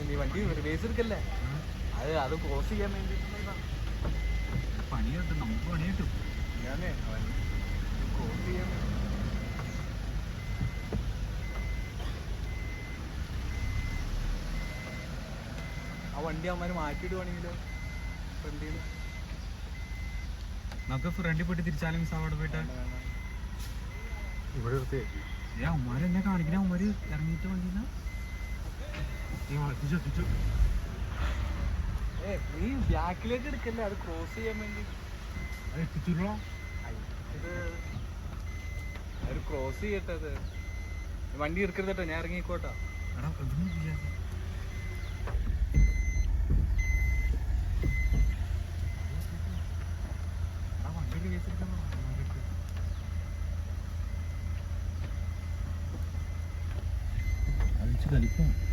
നീ വണ്ടി റിവേഴ്സ് എടുക്കല്ലേ? അത് അത് ക്രോസ് ചെയ്യാൻ വേണ്ടി പണി കിട്ടും നമുക്ക് പണി കിട്ടും ഞാനേ ക്രോസ് ചെയ്യാൻ വേണ്ടി. ആ വണ്ടി അവന്മാര് മാറ്റിയിടുവാണെങ്കിലോ ഫ്രണ്ടിൽ നമുക്ക് ഫ്രണ്ടിൽ പോയിട്ട് തിരിച്ചാലും മിസ് അവിടെ പോയിട്ട്. ഇവിടെ എടുത്തേ ഏ അവന്മാര് എന്നെ കാണിക്കണ അവന്മാര് ഇറങ്ങിയിട്ട് വണ്ടിന്ന് ഏ നീ ബാക്കിലേക്ക് എടുക്കല്ലേ? അത് ക്രോസ് ചെയ്യാൻ വേണ്ടി. ഒരു ക്രോസ് ചെയ്യട്ടെ അത്. വണ്ടി എടുക്കരുതട്ടോ ഞാൻ ഇറങ്ങിക്കോട്ടാ. എടാ you. കളിക്കാം.